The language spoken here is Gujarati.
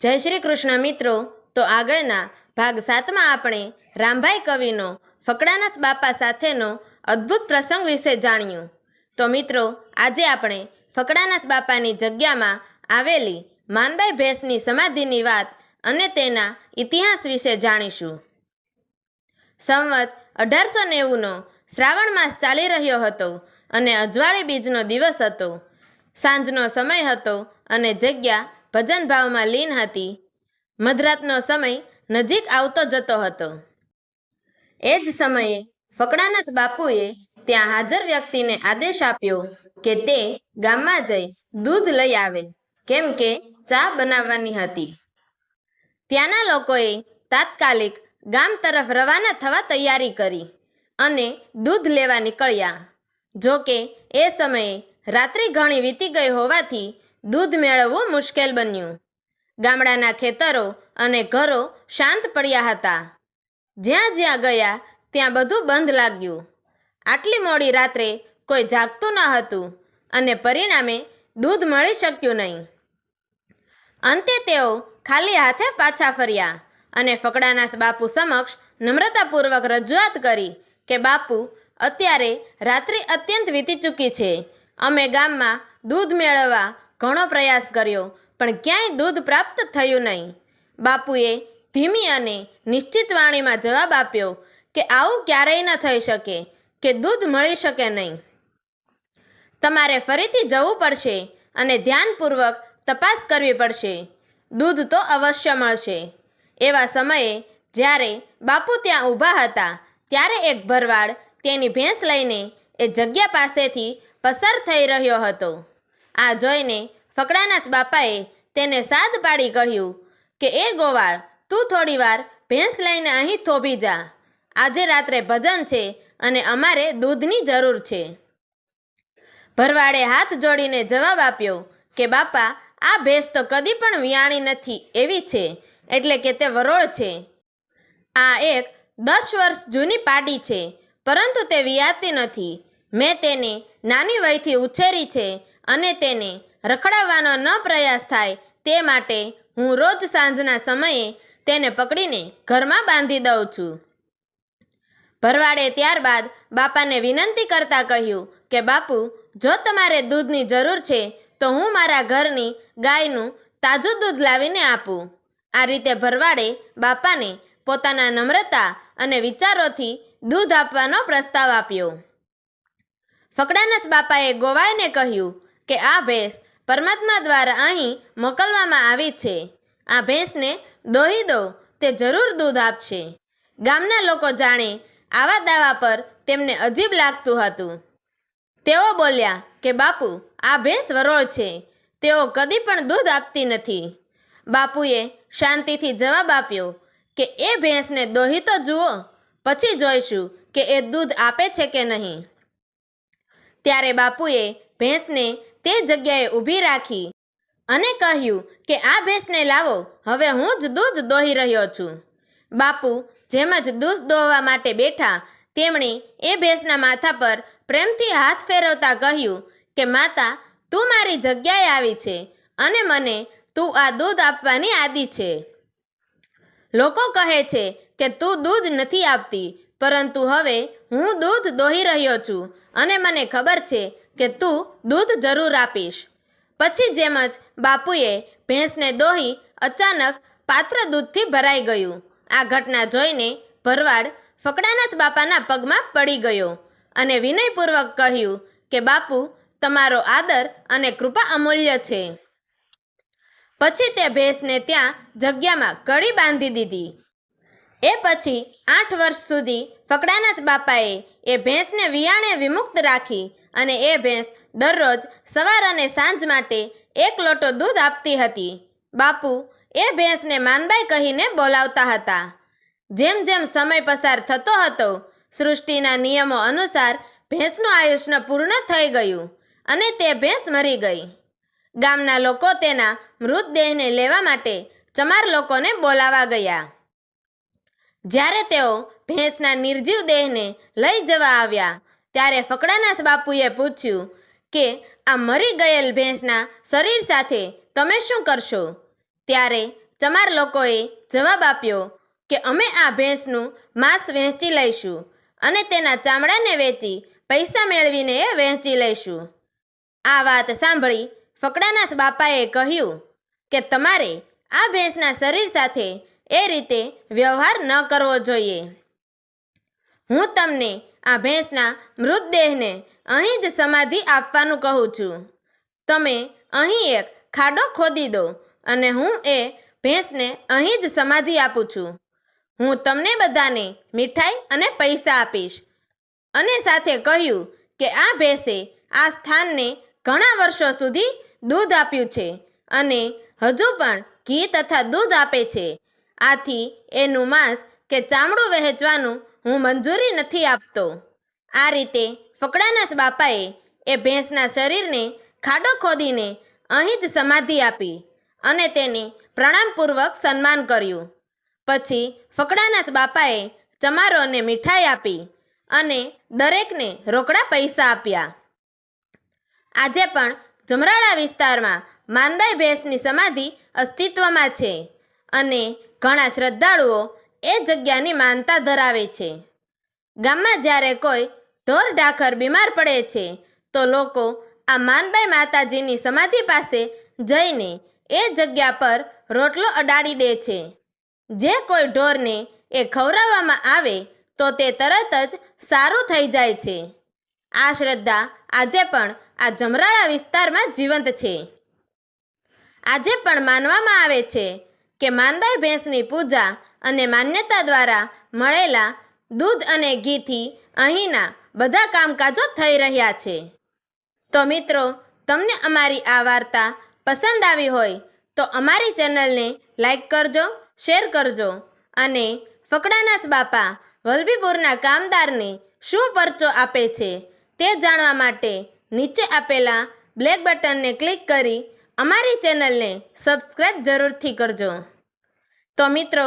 જય શ્રી કૃષ્ણ મિત્રો. તો આગળના ભાગ સાતમાં આપણે રામભાઈ કવિનો, ફકડાનાથ બાપા સાથેનો અદ્ભુત પ્રસંગ વિશે જાણ્યું. તો મિત્રો, આજે આપણે ફકડાનાથ બાપાની જગ્યામાં આવેલી માનબાઈ ભેંસની સમાધિની વાત અને તેના ઇતિહાસ વિશે જાણીશું. સંવત અઢારસો નેવુંનો શ્રાવણ માસ ચાલી રહ્યો હતો અને અજવાળી બીજનો દિવસ હતો. સાંજનો સમય હતો અને જગ્યા ભજન ભાવમાં લીન હતી. મધરાતનો સમય નજીક આવતો જતો હતો. એ જ સમયે ફકડાનાથ બાપુએ ત્યાં હાજર વ્યક્તિને આદેશ આપ્યો કે તે ગામમાં જઈ દૂધ લઈ આવે, કેમ કે ચા બનાવવાની હતી. ત્યાંના લોકોએ તાત્કાલિક ગામ તરફ રવાના થવા તૈયારી કરી અને દૂધ લેવા નીકળ્યા. જો કે એ સમયે રાત્રિ ઘણી વીતી ગઈ હોવાથી દૂધ મેળવવું મુશ્કેલ બન્યું. ગામડાના ખેતરો અને ઘરો શાંત પડ્યા હતા. જ્યાં જ્યાં ગયા, ત્યાં બધું બંધ લાગ્યું. આટલી મોડી રાત્રે કોઈ જાગતું ન હતું અને પરિણામે દૂધ મળી શક્યું નહીં. અંતે તેઓ ખાલી હાથે પાછા ફર્યા અને ફકડાના બાપુ સમક્ષ નમ્રતાપૂર્વક રજૂઆત કરી કે, બાપુ, અત્યારે રાત્રિ અત્યંત વીતી ચૂકી છે. અમે ગામમાં દૂધ મેળવવા ઘણો પ્રયાસ કર્યો, પણ ક્યાંય દૂધ પ્રાપ્ત થયું નહીં. બાપુએ ધીમી અને નિશ્ચિત વાણીમાં જવાબ આપ્યો કે આવું ક્યારેય ન થઈ શકે, કે દૂધ મળી શકે નહીં. તમારે ફરીથી જવું પડશે અને ધ્યાનપૂર્વક તપાસ કરવી પડશે. દૂધ તો અવશ્ય મળશે. એવા સમયે જ્યારે બાપુ ત્યાં ઊભા હતા, ત્યારે એક ભરવાડ તેની ભેંસ લઈને એ જગ્યા પાસેથી પસાર થઈ રહ્યો હતો. આ જોઈને ફકડાનાથ બાપાએ તેને સાદ પાડી કહ્યું કે, એ ગોવાળ, તું થોડી વાર ભેંસ લઈને અહીં થોભી જા. આજે રાત્રે ભજન છે અને અમારે દૂધની જરૂર છે. ભરવાડે હાથ જોડીને જવાબ આપ્યો કે, બાપા, આ ભેંસ તો કદી પણ વિયાણી નથી, એવી છે, એટલે કે તે વરોળ છે. આ એક દસ વર્ષ જૂની પાડી છે, પરંતુ તે વિયાતી નથી. મેં તેને નાની વયથી ઉછેરી છે અને તેને રખડાવવાનો ન પ્રયાસ થાય તે માટે હું રોજ સાંજના સમયે તેને પકડીને ઘરમાં બાંધી દઉં છું. ભરવાડે ત્યારબાદ બાપાને વિનંતી કરતા કહ્યું કે, બાપુ, જો તમારે દૂધની જરૂર છે, તો હું મારા ઘરની ગાયનું તાજું દૂધ લાવીને આપું. આ રીતે ભરવાડે બાપાને પોતાના નમ્રતા અને વિચારોથી દૂધ આપવાનો પ્રસ્તાવ આપ્યો. ફકડાનાથ બાપાએ ગોવાઈને કહ્યું કે આ ભેંસ પરમાત્મા દ્વારા અહીં મોકલવામાં આવી છે. આ ભેંસને દોહી દો, તે જરૂર દૂધ આપશે. ગામના લોકો જાણે આવા દાવા પર તેમને અજીબ લાગતું હતું. તેઓ બોલ્યા કે, બાપુ, આ ભેંસ વરોળ છે. તેઓ કદી પણ દૂધ આપતી નથી. બાપુએ શાંતિથી જવાબ આપ્યો કે, એ ભેંસને દોહી તો જુઓ, પછી જોઈશું કે એ દૂધ આપે છે કે નહીં. ત્યારે બાપુએ ભેંસને તે જગ્યાએ ઊભી રાખી અને કહ્યું કે આ ભેંસને લાવો, હવે હું જ દૂધ દોહી રહ્યો છું. બાપુ જેમ જ દૂધ દોહવા માટે બેઠા, તેમણે એ ભેંસના માથા પર પ્રેમથી હાથ ફેરવતા કહ્યું કે, માતા, તું મારી જગ્યાએ આવી છે અને મને તું આ દૂધ આપવાની આદિ છે. લોકો કહે છે કે, તું દૂધ નથી આપતી, પરંતુ હવે હું દૂધ દોહી રહ્યો છું અને મને ખબર છે કે તું દૂધ જરૂર આપીશ. પછી જેમ જ બાપુએ ભેંસને દોહી અચાનક પાત્ર દૂધથી ભરાઈ ગયું. આ ઘટના જોઈને ભરવાડ ફકડાનાથ બાપાના પગમાં પડી ગયો અને વિનયપૂર્વક કહ્યું કે, બાપુ, તમારો આદર અને કૃપા અમૂલ્ય છે. પછી તે ભેંસને ત્યાં જગ્યામાં કડી બાંધી દીધી. એ પછી આઠ વર્ષ સુધી ફકડાનાથ બાપાએ એ ભેંસને વિયાણે વિમુક્ત રાખી અને એ ભેંસ દરરોજ સવાર અને સાંજ માટે એક લોટો દૂધ આપતી હતી. બાપુ, એ ભેંસને માનબાઈ કહીને બોલાવતા હતા. જેમ જેમ સમય પસાર થતો હતો, સૃષ્ટિના નિયમો અનુસાર ભેંસનું આયુષ્ય પૂર્ણ થઈ ગયું અને તે ભેંસ મરી ગઈ. ગામના લોકો તેના મૃતદેહને લેવા માટે ચમાર લોકોને બોલાવા ગયા. જ્યારે તેઓ ભેંસના નિર્જીવ દેહને લઈ જવા આવ્યા ત્યારે ફકડાનાથ બાપુએ પૂછ્યું કે, આ મરી ગયેલ ભેંસના શરીર સાથે તમે શું કરશો? ત્યારે ચમાર લોકોએ જવાબ આપ્યો કે, અમે આ ભેંસનું માંસ વહેંચી લઈશું અને તેના ચામડાને વેચી પૈસા મેળવીને એ વહેંચી લઈશું. આ વાત સાંભળી ફકડાનાથ બાપાએ કહ્યું કે, તમારે આ ભેંસના શરીર સાથે એ રીતે વ્યવહાર ન કરવો જોઈએ. હું તમને આ ભેંસના મૃતદેહને અહીં જ સમાધિ આપવાનું કહું છું. તમે અહીં એક ખાડો ખોદી દો અને હું એ ભેંસને અહીં જ સમાધિ આપું છું. હું તમને બધાને મીઠાઈ અને પૈસા આપીશ. અને સાથે કહ્યું કે આ ભેંસે આ સ્થાનને ઘણા વર્ષો સુધી દૂધ આપ્યું છે અને હજુ પણ ઘી તથા દૂધ આપે છે. આથી એનું માંસ કે ચામડું વહેંચવાનું હું મંજૂરી નથી આપતો. આ રીતે ફકડાનાથ બાપાએ એ ભેંસના શરીરને ખાડો ખોદીને અહીં જ સમાધિ આપી અને તેને પ્રણામપૂર્વક સન્માન કર્યું. પછી ફકડાનાથ બાપાએ ચમારોને મીઠાઈ આપી અને દરેકને રોકડા પૈસા આપ્યા. આજે પણ જમરાળા વિસ્તારમાં માનબાઈ ભેંસની સમાધિ અસ્તિત્વમાં છે અને ઘણા શ્રદ્ધાળુઓ એ જગ્યાની માનતા ધરાવે છે. ગામમાં જ્યારે કોઈ ઢોર ઢાખર બીમાર પડે છે, તો લોકો આ માનબાઈ માતાજીની સમાધિ પાસે જઈને એ જગ્યા પર રોટલો અડાડી દે છે. જે કોઈ ઢોરને એ ખવડાવવામાં આવે, તો તે તરત જ સારું થઈ જાય છે. આ શ્રદ્ધા આજે પણ આ જમરાળા વિસ્તારમાં જીવંત છે. આજે પણ માનવામાં આવે છે કે માનબાઈ ભેંસની પૂજા અને માન્યતા દ્વારા મળેલા દૂધ અને ઘીથી અહીંના બધા કામકાજો થઈ રહ્યા છે. તો મિત્રો, તમને અમારી આ વાર્તા પસંદ આવી હોય તો અમારી ચેનલને લાઈક કરજો, શેર કરજો અને ફકડાનાથ બાપા વલભીપુરના કામદારને શું પરચો આપે છે તે જાણવા માટે નીચે આપેલા બ્લેક બટનને ક્લિક કરી અમારી ચેનલને સબસ્ક્રાઈબ જરૂરથી કરજો. તો મિત્રો